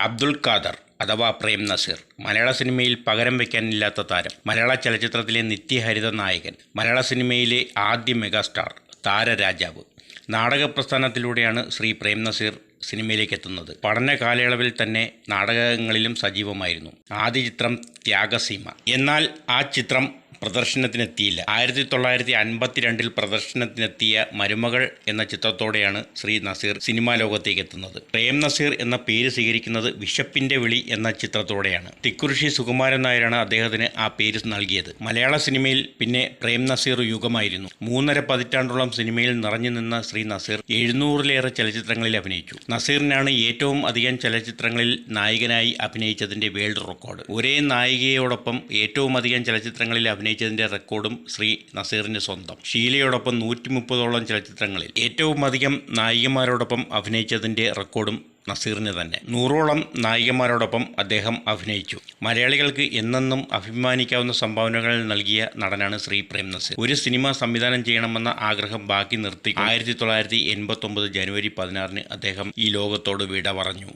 അബ്ദുൾ ഖാദർ അഥവാ പ്രേം നസീർ. മലയാള സിനിമയിൽ പകരം വയ്ക്കാനില്ലാത്ത താരം. മലയാള ചലച്ചിത്രത്തിലെ നിത്യഹരിത നായകൻ. മലയാള സിനിമയിലെ ആദ്യ മെഗാസ്റ്റാർ താരരാജാവ്. നാടക പ്രസ്ഥാനത്തിലൂടെയാണ് ശ്രീ പ്രേം നസീർ സിനിമയിലേക്ക് എത്തുന്നത് പഠന കാലയളവിൽ തന്നെ നാടകങ്ങളിലും സജീവമായിരുന്നു. ആദ്യ ചിത്രം ത്യാഗസീമ. എന്നാൽ ആ ചിത്രം പ്രദർശനത്തിനെത്തിയില്ല. ആയിരത്തി തൊള്ളായിരത്തി അൻപത്തിരണ്ടിൽ പ്രദർശനത്തിനെത്തിയ മരുമകൾ എന്ന ചിത്രത്തോടെയാണ് ശ്രീ നസീർ സിനിമാ ലോകത്തേക്ക് എത്തുന്നത് പ്രേം നസീർ എന്ന പേര് സ്വീകരിക്കുന്നത് വിശപ്പിന്റെ വിളി എന്ന ചിത്രത്തോടെയാണ്. തിക്കുറിശി സുകുമാരൻ നായരാണ് അദ്ദേഹത്തിന് ആ പേര് നൽകിയത്. മലയാള സിനിമയിൽ പിന്നെ പ്രേം നസീർ യുഗമായിരുന്നു. മൂന്നര പതിറ്റാണ്ടോളം സിനിമയിൽ നിറഞ്ഞു നിന്ന ശ്രീ നസീർ എഴുന്നൂറിലേറെ ചലച്ചിത്രങ്ങളിൽ അഭിനയിച്ചു. നസീറിനാണ് ഏറ്റവും അധികം ചലച്ചിത്രങ്ങളിൽ നായകനായി അഭിനയിച്ചതിന്റെ വേൾഡ് റെക്കോർഡ്. ഒരേ നായികയോടൊപ്പം ഏറ്റവും അധികം ചലച്ചിത്രങ്ങളിൽ അഭിനയിച്ചതിന്റെ റെക്കോർഡും ശ്രീ നസീറിന് സ്വന്തം. ഷീലയോടൊപ്പം നൂറ്റി മുപ്പതോളം ചലച്ചിത്രങ്ങളിൽ ഏറ്റവും അധികം നായികമാരോടൊപ്പം അഭിനയിച്ചതിന്റെ റെക്കോർഡും നസീറിന് തന്നെ. നൂറോളം നായികമാരോടൊപ്പം അദ്ദേഹം അഭിനയിച്ചു. മലയാളികൾക്ക് എന്നെന്നും അഭിമാനിക്കാവുന്ന സംഭാവനകൾ നൽകിയ നടനാണ് ശ്രീ പ്രേം നസീർ. ഒരു സിനിമ സംവിധാനം ചെയ്യണമെന്ന ആഗ്രഹം ബാക്കി നിർത്തി ആയിരത്തി തൊള്ളായിരത്തി എൺപത്തി ഒമ്പത് ജനുവരി പതിനാറിന് അദ്ദേഹം ഈ ലോകത്തോട് വിട പറഞ്ഞു.